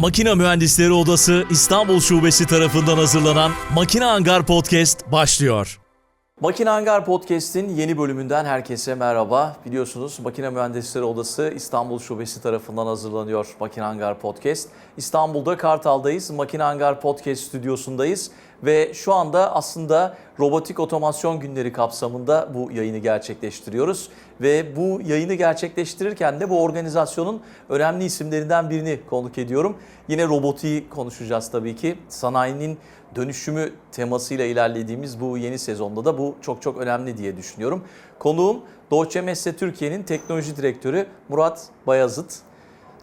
Makina Mühendisleri Odası İstanbul Şubesi tarafından hazırlanan Makine Hangar Podcast başlıyor. Makine Hangar Podcast'in yeni bölümünden herkese merhaba. Biliyorsunuz Makine Mühendisleri Odası İstanbul Şubesi tarafından hazırlanıyor Makine Hangar Podcast. İstanbul'da Kartal'dayız. Makine Hangar Podcast stüdyosundayız. Ve şu anda aslında robotik otomasyon günleri kapsamında bu yayını gerçekleştiriyoruz. Ve bu yayını gerçekleştirirken de bu organizasyonun önemli isimlerinden birini konuk ediyorum. Yine robotiği konuşacağız tabii ki. Sanayinin dönüşümü temasıyla ilerlediğimiz bu yeni sezonda da bu çok çok önemli diye düşünüyorum. Konuğum Deutsche Messe Türkiye'nin teknoloji direktörü Murat Bayazıt.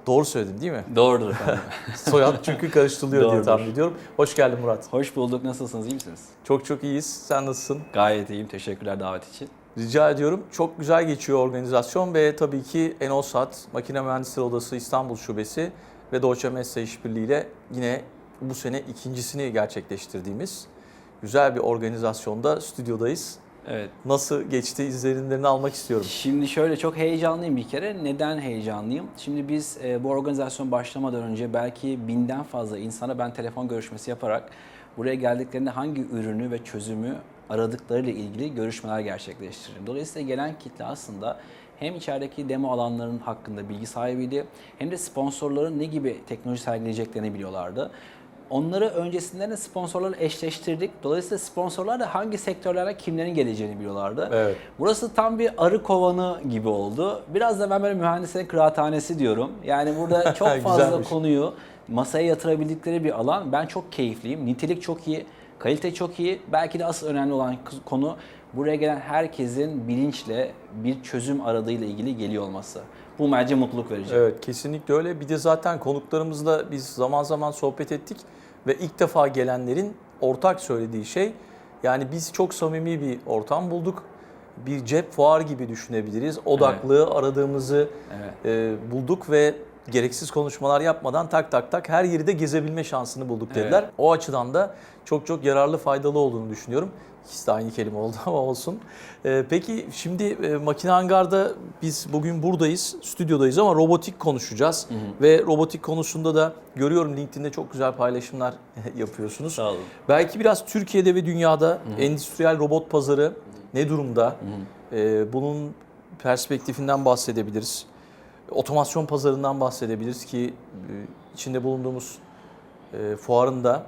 Doğru söyledim değil mi? Doğrudur efendim. Soyad çünkü karıştırılıyor diye tahmin ediyorum. Hoş geldin Murat. Hoş bulduk. Nasılsınız? iyi misiniz? Çok çok iyiyiz. Sen nasılsın? Gayet iyiyim. Teşekkürler davet için. Rica ediyorum. Çok güzel geçiyor organizasyon ve tabii ki Enosat, Makine Mühendisleri Odası İstanbul Şubesi ve Deutsche Messe işbirliğiyle yine bu sene ikincisini gerçekleştirdiğimiz güzel bir organizasyonda stüdyodayız. Evet. Nasıl geçti izlenimlerini almak istiyorum. Şimdi şöyle çok heyecanlıyım bir kere. Neden heyecanlıyım? Şimdi biz e, bu organizasyon başlamadan önce belki binden fazla insana ben telefon görüşmesi yaparak buraya geldiklerinde hangi ürünü ve çözümü aradıklarıyla ilgili görüşmeler gerçekleştirdim. Dolayısıyla gelen kitle aslında hem içerideki demo alanlarının hakkında bilgi sahibiydi hem de sponsorların ne gibi teknoloji sergileyeceklerini biliyorlardı. Onları öncesinden de sponsorlarla eşleştirdik. Dolayısıyla sponsorlar da hangi sektörlere kimlerin geleceğini biliyorlardı. Evet. Burası tam bir arı kovanı gibi oldu. Biraz da ben böyle mühendislerin kıraathanesi diyorum. Yani burada çok fazla konuyu masaya yatırabildikleri bir alan. Ben çok keyifliyim. Nitelik çok iyi, kalite çok iyi. Belki de asıl önemli olan konu buraya gelen herkesin bilinçle bir çözüm aradığıyla ilgili geliyor olması. Bu bence mutluluk verici. Evet kesinlikle öyle. Bir de zaten konuklarımızla biz zaman zaman sohbet ettik ve ilk defa gelenlerin ortak söylediği şey yani biz çok samimi bir ortam bulduk. Bir cep fuar gibi düşünebiliriz. Odaklı aradığımızı Evet. e, bulduk ve gereksiz konuşmalar yapmadan tak tak tak her yeri de gezebilme şansını bulduk dediler. Evet. O açıdan da çok çok yararlı faydalı olduğunu düşünüyorum. İkisi de aynı kelime oldu ama olsun. Ee, peki şimdi e, makine hangarda biz bugün buradayız, stüdyodayız ama robotik konuşacağız. Ve robotik konusunda da görüyorum LinkedIn'de çok güzel paylaşımlar yapıyorsunuz. Sağ olun. Belki biraz Türkiye'de ve dünyada endüstriyel robot pazarı ne durumda? Ee, bunun perspektifinden bahsedebiliriz. Otomasyon pazarından bahsedebiliriz ki e, içinde bulunduğumuz e, fuarın da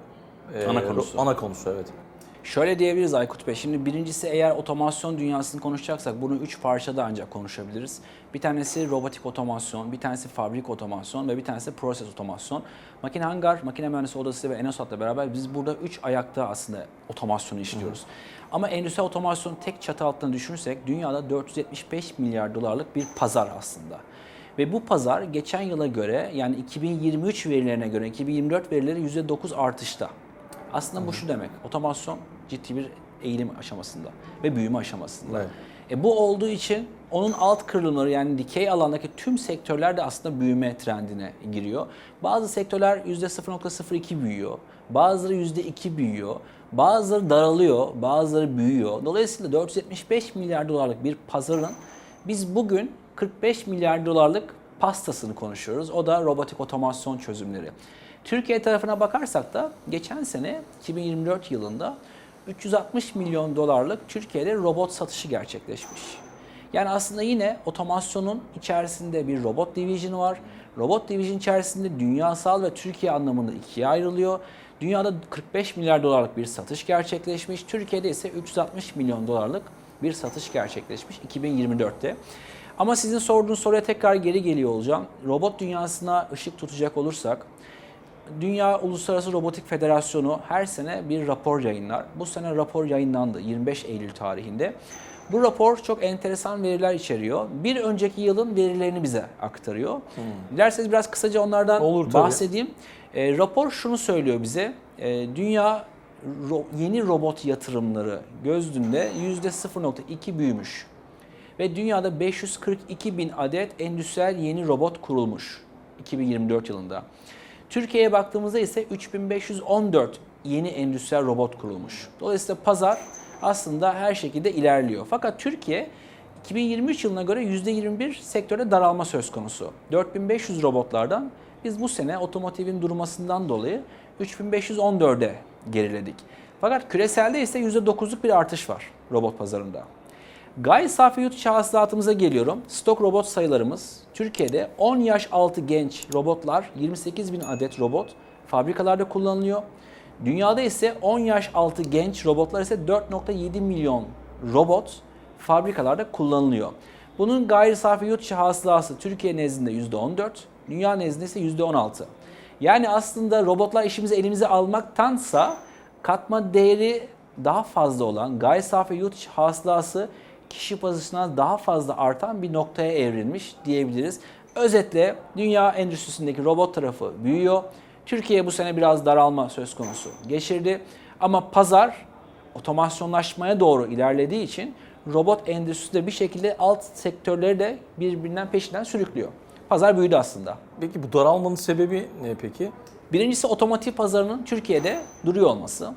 e, Ana konusu. Ana konusu evet. Şöyle diyebiliriz Aykut Bey. Şimdi birincisi eğer otomasyon dünyasını konuşacaksak bunu üç parçada ancak konuşabiliriz. Bir tanesi robotik otomasyon, bir tanesi fabrik otomasyon ve bir tanesi proses otomasyon. Makine Hangar, Makine Mühendisi Odası ve Enosat'la beraber biz burada üç ayakta aslında otomasyonu işliyoruz. Ama endüstri otomasyon tek çatı altında düşünürsek dünyada 475 milyar dolarlık bir pazar aslında. Ve bu pazar geçen yıla göre yani 2023 verilerine göre 2024 verileri %9 artışta. Aslında bu şu demek. Otomasyon ciddi bir eğilim aşamasında ve büyüme aşamasında. Evet. E bu olduğu için onun alt kırılımları yani dikey alandaki tüm sektörler de aslında büyüme trendine giriyor. Bazı sektörler %0.02 büyüyor. Bazıları %2 büyüyor. Bazıları daralıyor, bazıları büyüyor. Dolayısıyla 475 milyar dolarlık bir pazarın biz bugün 45 milyar dolarlık pastasını konuşuyoruz. O da robotik otomasyon çözümleri. Türkiye tarafına bakarsak da geçen sene 2024 yılında 360 milyon dolarlık Türkiye'de robot satışı gerçekleşmiş. Yani aslında yine otomasyonun içerisinde bir robot division'ı var. Robot division içerisinde dünyasal ve Türkiye anlamında ikiye ayrılıyor. Dünyada 45 milyar dolarlık bir satış gerçekleşmiş. Türkiye'de ise 360 milyon dolarlık bir satış gerçekleşmiş 2024'te. Ama sizin sorduğunuz soruya tekrar geri geliyor olacağım. Robot dünyasına ışık tutacak olursak Dünya Uluslararası Robotik Federasyonu her sene bir rapor yayınlar. Bu sene rapor yayınlandı 25 Eylül tarihinde. Bu rapor çok enteresan veriler içeriyor. Bir önceki yılın verilerini bize aktarıyor. Dilerseniz biraz kısaca onlardan Olur tabii. bahsedeyim. E, rapor şunu söylüyor bize. E, dünya ro- yeni robot yatırımları gözünde %0.2 büyümüş. Ve dünyada 542 bin adet endüstriyel yeni robot kurulmuş 2024 yılında. Türkiye'ye baktığımızda ise 3514 yeni endüstriyel robot kurulmuş. Dolayısıyla pazar aslında her şekilde ilerliyor. Fakat Türkiye 2023 yılına göre %21 sektörde daralma söz konusu. 4500 robotlardan Biz bu sene otomotivin durmasından dolayı 3514'e geriledik. Fakat küreselde ise %9'luk bir artış var robot pazarında. Gayri safi yurt içi hasılatımıza geliyorum. Stok robot sayılarımız Türkiye'de 10 yaş altı genç robotlar 28 bin adet robot fabrikalarda kullanılıyor. Dünyada ise 10 yaş altı genç robotlar ise 4.7 milyon robot fabrikalarda kullanılıyor. Bunun gayri safi yurt içi hasılası Türkiye nezdinde %14, dünya nezdinde ise %16. Yani aslında robotlar işimizi elimize almaktansa katma değeri daha fazla olan gayri safi yurt içi hasılası kişi bazısına daha fazla artan bir noktaya evrilmiş diyebiliriz. Özetle dünya endüstrisindeki robot tarafı büyüyor. Türkiye bu sene biraz daralma söz konusu geçirdi. Ama pazar otomasyonlaşmaya doğru ilerlediği için robot endüstrisi de bir şekilde alt sektörleri de birbirinden peşinden sürüklüyor. Pazar büyüdü aslında. Peki bu daralmanın sebebi ne peki? Birincisi otomotiv pazarının Türkiye'de duruyor olması.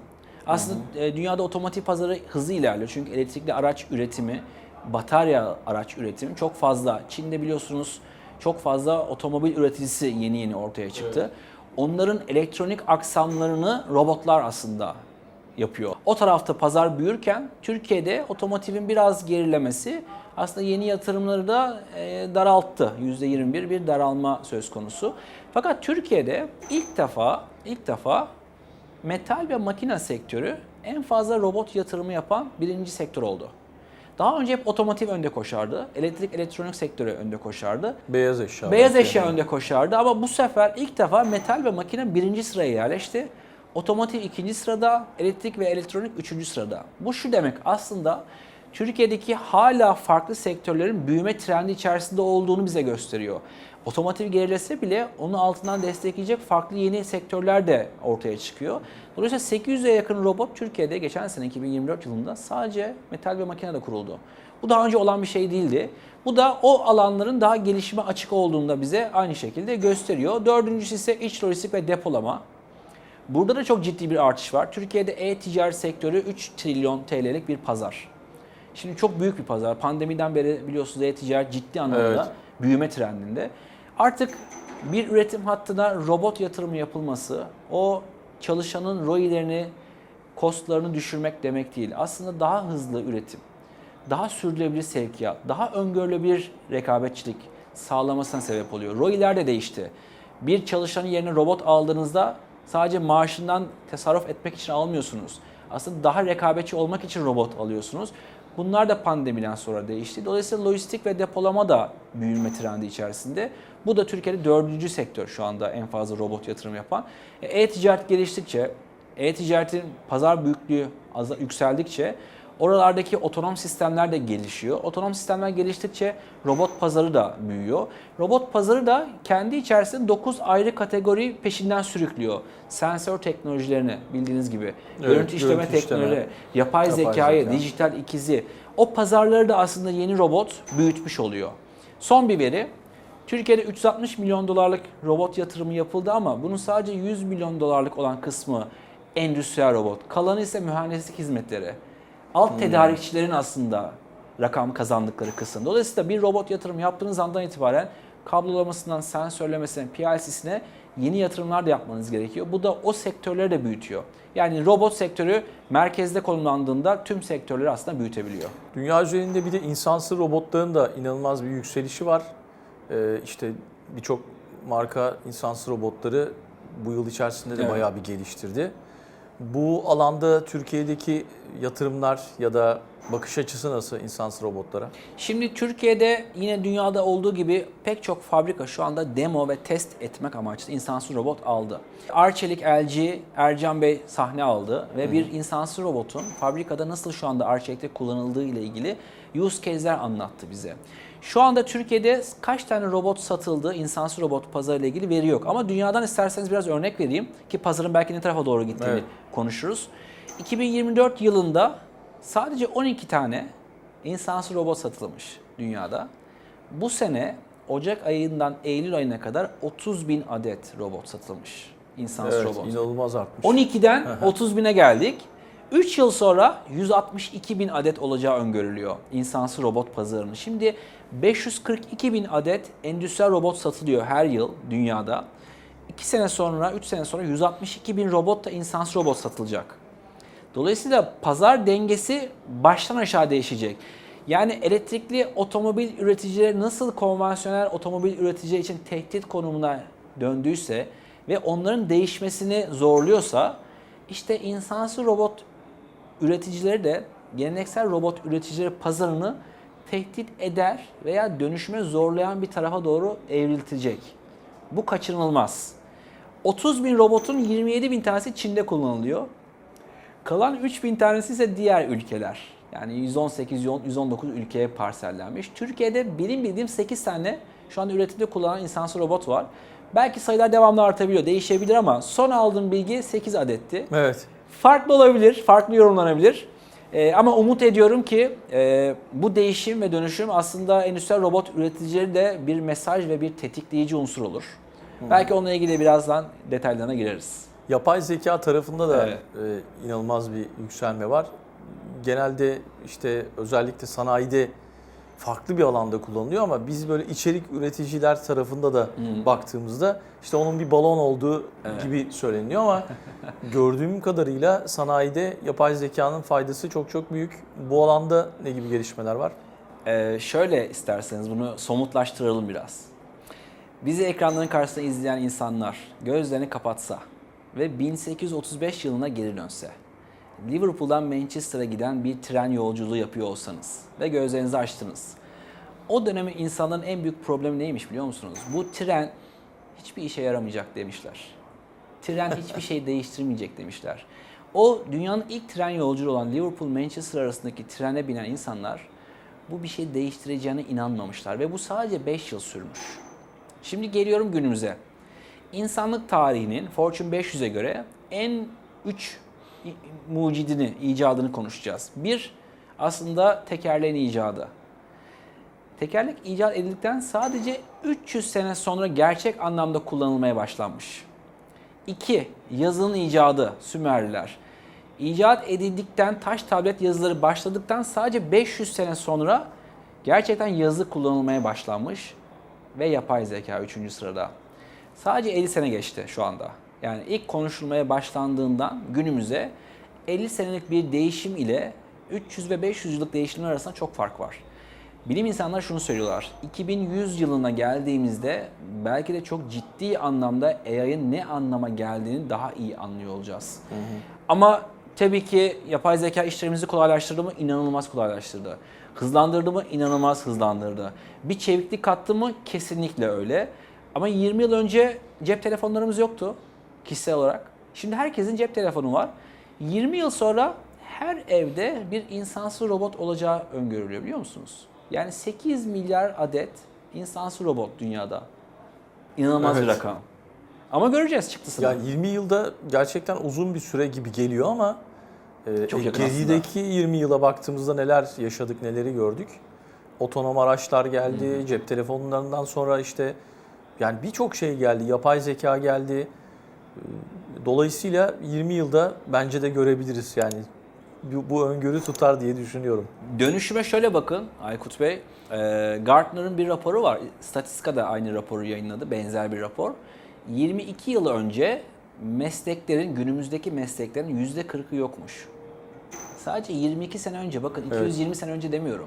Aslında e, dünyada otomotiv pazarı hızlı ilerliyor. Çünkü elektrikli araç üretimi, batarya araç üretimi çok fazla. Çin'de biliyorsunuz çok fazla otomobil üreticisi yeni yeni ortaya çıktı. Onların elektronik aksamlarını robotlar aslında yapıyor. O tarafta pazar büyürken Türkiye'de otomotivin biraz gerilemesi aslında yeni yatırımları da e, daralttı. %21 bir daralma söz konusu. Fakat Türkiye'de ilk defa ilk defa metal ve makine sektörü en fazla robot yatırımı yapan birinci sektör oldu. Daha önce hep otomotiv önde koşardı. Elektrik elektronik sektörü önde koşardı. Beyaz eşya. Beyaz eşya yani. önde koşardı ama bu sefer ilk defa metal ve makine birinci sıraya yerleşti. Otomotiv ikinci sırada, elektrik ve elektronik üçüncü sırada. Bu şu demek aslında Türkiye'deki hala farklı sektörlerin büyüme trendi içerisinde olduğunu bize gösteriyor. Otomotiv gerilese bile onu altından destekleyecek farklı yeni sektörler de ortaya çıkıyor. Dolayısıyla 800'e yakın robot Türkiye'de geçen sene 2024 yılında sadece metal ve makinede kuruldu. Bu daha önce olan bir şey değildi. Bu da o alanların daha gelişime açık olduğunu da bize aynı şekilde gösteriyor. Dördüncüsü ise iç lojistik ve depolama. Burada da çok ciddi bir artış var. Türkiye'de e-ticaret sektörü 3 trilyon TL'lik bir pazar. Şimdi çok büyük bir pazar. Pandemiden beri biliyorsunuz e-ticaret ciddi anlamda Evet. büyüme trendinde. Artık bir üretim hattına robot yatırımı yapılması, o çalışanın ROI'lerini, kostlarını düşürmek demek değil. Aslında daha hızlı üretim, daha sürdürülebilir sevkiyat, daha öngörülebilir rekabetçilik sağlamasına sebep oluyor. ROI'ler de değişti. Bir çalışanın yerine robot aldığınızda sadece maaşından tasarruf etmek için almıyorsunuz. Aslında daha rekabetçi olmak için robot alıyorsunuz. Bunlar da pandemiden sonra değişti. Dolayısıyla lojistik ve depolama da büyüme trendi içerisinde. Bu da Türkiye'de dördüncü sektör şu anda en fazla robot yatırım yapan. E, E-ticaret geliştikçe, e-ticaretin pazar büyüklüğü yükseldikçe oralardaki otonom sistemler de gelişiyor. Otonom sistemler geliştikçe robot pazarı da büyüyor. Robot pazarı da kendi içerisinde 9 ayrı kategori peşinden sürüklüyor. Sensör teknolojilerini bildiğiniz gibi, görüntü işleme görüntü işleme, teknolojileri, yapay, yapay zekayı, zeka. dijital ikizi. O pazarları da aslında yeni robot büyütmüş oluyor. Son bir veri. Türkiye'de 360 milyon dolarlık robot yatırımı yapıldı ama bunun sadece 100 milyon dolarlık olan kısmı endüstriyel robot. Kalanı ise mühendislik hizmetleri. Alt tedarikçilerin aslında rakam kazandıkları kısım. Dolayısıyla bir robot yatırım yaptığınız andan itibaren kablolamasından sensörlemesine, PLC'sine yeni yatırımlar da yapmanız gerekiyor. Bu da o sektörleri de büyütüyor. Yani robot sektörü merkezde konumlandığında tüm sektörleri aslında büyütebiliyor. Dünya üzerinde bir de insansız robotların da inanılmaz bir yükselişi var. Ee, işte birçok marka insansız robotları bu yıl içerisinde de Evet. bayağı bir geliştirdi. Bu alanda Türkiye'deki yatırımlar ya da bakış açısı nasıl insansız robotlara? Şimdi Türkiye'de yine dünyada olduğu gibi pek çok fabrika şu anda demo ve test etmek amaçlı insansız robot aldı. Arçelik LG Ercan Bey sahne aldı ve bir insansız robotun fabrikada nasıl şu anda Arçelik'te kullanıldığı ile ilgili use case'ler anlattı bize. Şu anda Türkiye'de kaç tane robot satıldı insansız robot pazarı ile ilgili veri yok. Ama dünyadan isterseniz biraz örnek vereyim ki pazarın belki ne tarafa doğru gittiğini Evet. konuşuruz. 2024 yılında sadece 12 tane insansız robot satılmış dünyada. Bu sene Ocak ayından Eylül ayına kadar 30 bin adet robot satılmış. İnsansız Evet, robot. inanılmaz artmış. 12'den 30 bine geldik. 3 yıl sonra 162 bin adet olacağı öngörülüyor insansı robot pazarının. Şimdi 542 bin adet endüstriyel robot satılıyor her yıl dünyada. 2 sene sonra, 3 sene sonra 162 bin robot da insansız robot satılacak. Dolayısıyla pazar dengesi baştan aşağı değişecek. Yani elektrikli otomobil üreticileri nasıl konvansiyonel otomobil üreticileri için tehdit konumuna döndüyse ve onların değişmesini zorluyorsa işte insansız robot üreticileri de geleneksel robot üreticileri pazarını tehdit eder veya dönüşüme zorlayan bir tarafa doğru evriltecek. Bu kaçınılmaz. 30 bin robotun 27 bin tanesi Çin'de kullanılıyor. Kalan 3000 tanesi ise diğer ülkeler. Yani 118, 119 ülkeye parsellenmiş. Türkiye'de benim bildiğim 8 tane şu anda üretimde kullanılan insansız robot var. Belki sayılar devamlı artabiliyor, değişebilir ama son aldığım bilgi 8 adetti. Evet. Farklı olabilir, farklı yorumlanabilir. Ee, ama umut ediyorum ki e, bu değişim ve dönüşüm aslında endüstriyel robot üreticileri de bir mesaj ve bir tetikleyici unsur olur. Belki onunla ilgili birazdan detaylarına gireriz. Yapay zeka tarafında da Evet. e, inanılmaz bir yükselme var. Genelde işte özellikle sanayide farklı bir alanda kullanılıyor ama biz böyle içerik üreticiler tarafında da baktığımızda işte onun bir balon olduğu gibi söyleniyor ama gördüğüm kadarıyla sanayide yapay zekanın faydası çok çok büyük. Bu alanda ne gibi gelişmeler var? Ee, şöyle isterseniz bunu somutlaştıralım biraz. Bizi ekranların karşısında izleyen insanlar gözlerini kapatsa ve 1835 yılına geri dönse, Liverpool'dan Manchester'a giden bir tren yolculuğu yapıyor olsanız ve gözlerinizi açtınız. O dönemin insanların en büyük problemi neymiş biliyor musunuz? Bu tren hiçbir işe yaramayacak demişler. Tren hiçbir şey değiştirmeyecek demişler. O dünyanın ilk tren yolculuğu olan Liverpool-Manchester arasındaki trene binen insanlar bu bir şey değiştireceğine inanmamışlar ve bu sadece 5 yıl sürmüş. Şimdi geliyorum günümüze. İnsanlık tarihinin Fortune 500'e göre en 3 mucidini, icadını konuşacağız. Bir, aslında tekerleğin icadı. Tekerlek icat edildikten sadece 300 sene sonra gerçek anlamda kullanılmaya başlanmış. 2. Yazının icadı Sümerliler. İcat edildikten taş tablet yazıları başladıktan sadece 500 sene sonra gerçekten yazı kullanılmaya başlanmış ve yapay zeka 3. sırada. Sadece 50 sene geçti şu anda. Yani ilk konuşulmaya başlandığından günümüze 50 senelik bir değişim ile 300 ve 500 yıllık değişimler arasında çok fark var. Bilim insanlar şunu söylüyorlar. 2100 yılına geldiğimizde belki de çok ciddi anlamda AI'ın ne anlama geldiğini daha iyi anlıyor olacağız. Ama tabii ki yapay zeka işlerimizi kolaylaştırdı mı? İnanılmaz kolaylaştırdı. Hızlandırdı mı? İnanılmaz hızlandırdı. Bir çeviklik kattı mı? Kesinlikle öyle. Ama 20 yıl önce cep telefonlarımız yoktu kişisel olarak. Şimdi herkesin cep telefonu var. 20 yıl sonra her evde bir insansız robot olacağı öngörülüyor biliyor musunuz? Yani 8 milyar adet insansız robot dünyada. İnanılmaz bir Evet. rakam. Ama göreceğiz çıktısını. Yani 20 yılda gerçekten uzun bir süre gibi geliyor ama e, Çok gerideki 20 yıla baktığımızda neler yaşadık, neleri gördük. Otonom araçlar geldi, cep telefonlarından sonra işte yani birçok şey geldi, yapay zeka geldi. E, Dolayısıyla 20 yılda bence de görebiliriz yani bu, bu öngörü tutar diye düşünüyorum. Dönüşüme şöyle bakın Aykut Bey. Ee, Gartner'ın bir raporu var. Statistika da aynı raporu yayınladı. Benzer bir rapor. 22 yıl önce mesleklerin, günümüzdeki mesleklerin %40'ı yokmuş. Sadece 22 sene önce bakın 220 sene önce demiyorum.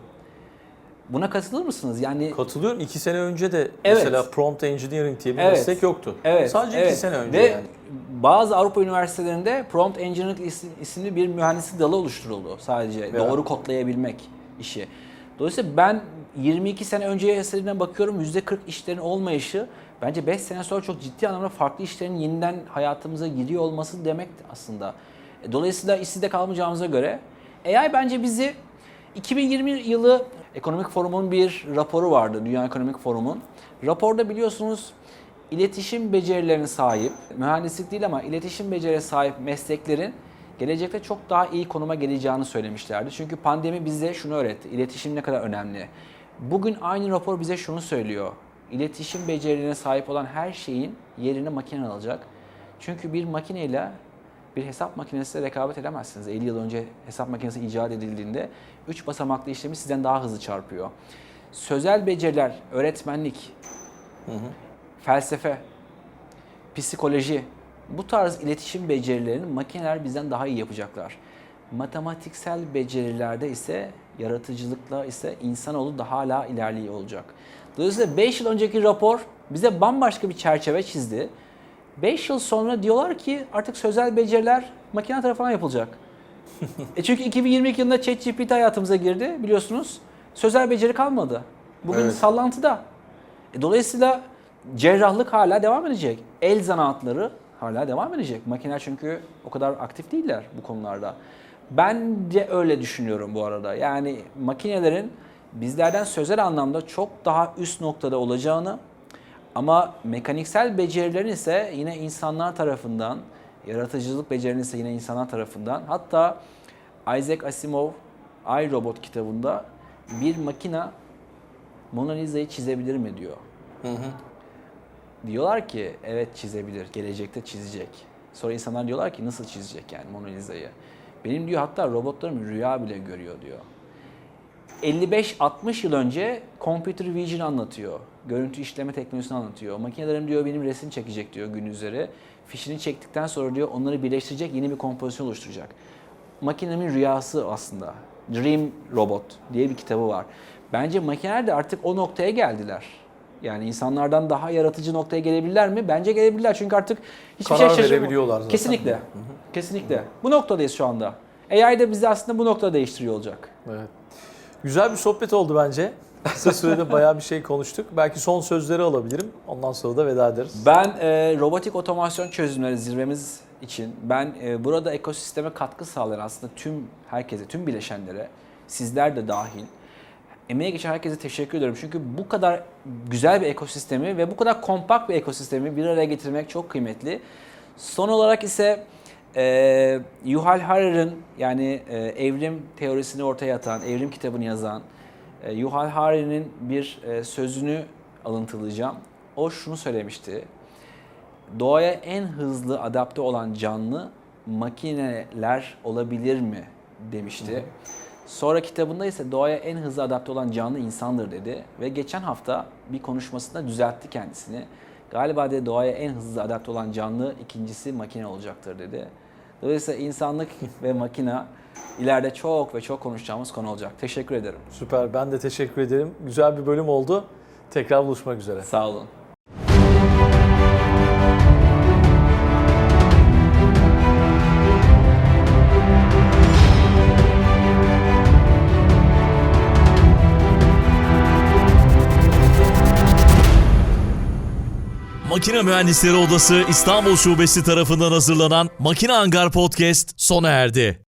Buna katılır mısınız? Yani Katılıyorum. 2 sene önce de Evet. mesela prompt engineering diye bir Evet. meslek yoktu. Evet. Sadece evet. 2 sene önce Ve yani. bazı Avrupa üniversitelerinde prompt engineering isim- isimli bir mühendislik dalı oluşturuldu sadece. Doğru kodlayabilmek işi. Dolayısıyla ben 22 sene önceye eserine bakıyorum %40 işlerin olmayışı bence 5 sene sonra çok ciddi anlamda farklı işlerin yeniden hayatımıza giriyor olması demek aslında. E, Dolayısıyla işsizde kalmayacağımıza göre AI bence bizi 2020 yılı Ekonomik Forum'un bir raporu vardı, Dünya Ekonomik Forum'un. Raporda biliyorsunuz iletişim becerilerine sahip, mühendislik değil ama iletişim becerilerine sahip mesleklerin gelecekte çok daha iyi konuma geleceğini söylemişlerdi. Çünkü pandemi bize şunu öğretti, iletişim ne kadar önemli. Bugün aynı rapor bize şunu söylüyor, iletişim becerilerine sahip olan her şeyin yerini makine alacak. Çünkü bir makineyle bir hesap makinesiyle rekabet edemezsiniz. 50 yıl önce hesap makinesi icat edildiğinde 3 basamaklı işlemi sizden daha hızlı çarpıyor. Sözel beceriler, öğretmenlik, felsefe, psikoloji, bu tarz iletişim becerilerini makineler bizden daha iyi yapacaklar. Matematiksel becerilerde ise yaratıcılıkla ise insanoğlu daha hala ilerliyor olacak. Dolayısıyla 5 yıl önceki rapor bize bambaşka bir çerçeve çizdi. 5 yıl sonra diyorlar ki artık sözel beceriler makine tarafından yapılacak. e çünkü 2022 yılında ChatGPT hayatımıza girdi biliyorsunuz. Sözel beceri kalmadı. Bugün Evet. sallantıda. E, dolayısıyla cerrahlık hala devam edecek. El zanaatları hala devam edecek. Makineler çünkü o kadar aktif değiller bu konularda. Ben de öyle düşünüyorum bu arada. Yani makinelerin bizlerden sözel anlamda çok daha üst noktada olacağını ama mekaniksel becerilerin ise yine insanlar tarafından, yaratıcılık becerilerinin ise yine insanlar tarafından hatta Isaac Asimov I, Robot kitabında bir makina Mona Lisa'yı çizebilir mi diyor. Diyorlar ki evet çizebilir, gelecekte çizecek. Sonra insanlar diyorlar ki nasıl çizecek yani Mona Lisa'yı. Benim diyor hatta robotlarım rüya bile görüyor diyor. 55-60 yıl önce computer vision anlatıyor. Görüntü işleme teknolojisini anlatıyor. Makinelerim diyor benim resim çekecek diyor gün üzeri. Fişini çektikten sonra diyor onları birleştirecek yeni bir kompozisyon oluşturacak. Makinemin rüyası aslında. Dream Robot diye bir kitabı var. Bence makineler de artık o noktaya geldiler. Yani insanlardan daha yaratıcı noktaya gelebilirler mi? Bence gelebilirler çünkü artık hiçbir Karar şey verebiliyorlar zaten. Kesinlikle. Kesinlikle. Bu noktadayız şu anda. AI de bizi aslında bu noktada değiştiriyor olacak. Evet. Güzel bir sohbet oldu bence. Kısa sürede bayağı bir şey konuştuk. Belki son sözleri alabilirim. Ondan sonra da veda ederiz. Ben e, robotik otomasyon çözümleri zirvemiz için ben e, burada ekosisteme katkı sağlayan aslında tüm herkese, tüm bileşenlere, sizler de dahil emeğe geçen herkese teşekkür ediyorum. Çünkü bu kadar güzel bir ekosistemi ve bu kadar kompakt bir ekosistemi bir araya getirmek çok kıymetli. Son olarak ise e, Yuval Harari'nin yani e, evrim teorisini ortaya atan, evrim kitabını yazan e, Yuval Harari'nin bir e, sözünü alıntılayacağım. O şunu söylemişti. Doğaya en hızlı adapte olan canlı makineler olabilir mi demişti. Sonra kitabında ise doğaya en hızlı adapte olan canlı insandır dedi ve geçen hafta bir konuşmasında düzeltti kendisini. Galiba de doğaya en hızlı adapte olan canlı ikincisi makine olacaktır dedi. Dolayısıyla insanlık ve makina ileride çok ve çok konuşacağımız konu olacak. Teşekkür ederim. Süper. Ben de teşekkür ederim. Güzel bir bölüm oldu. Tekrar buluşmak üzere. Sağ olun. Makine Mühendisleri Odası İstanbul Şubesi tarafından hazırlanan Makine Hangar Podcast sona erdi.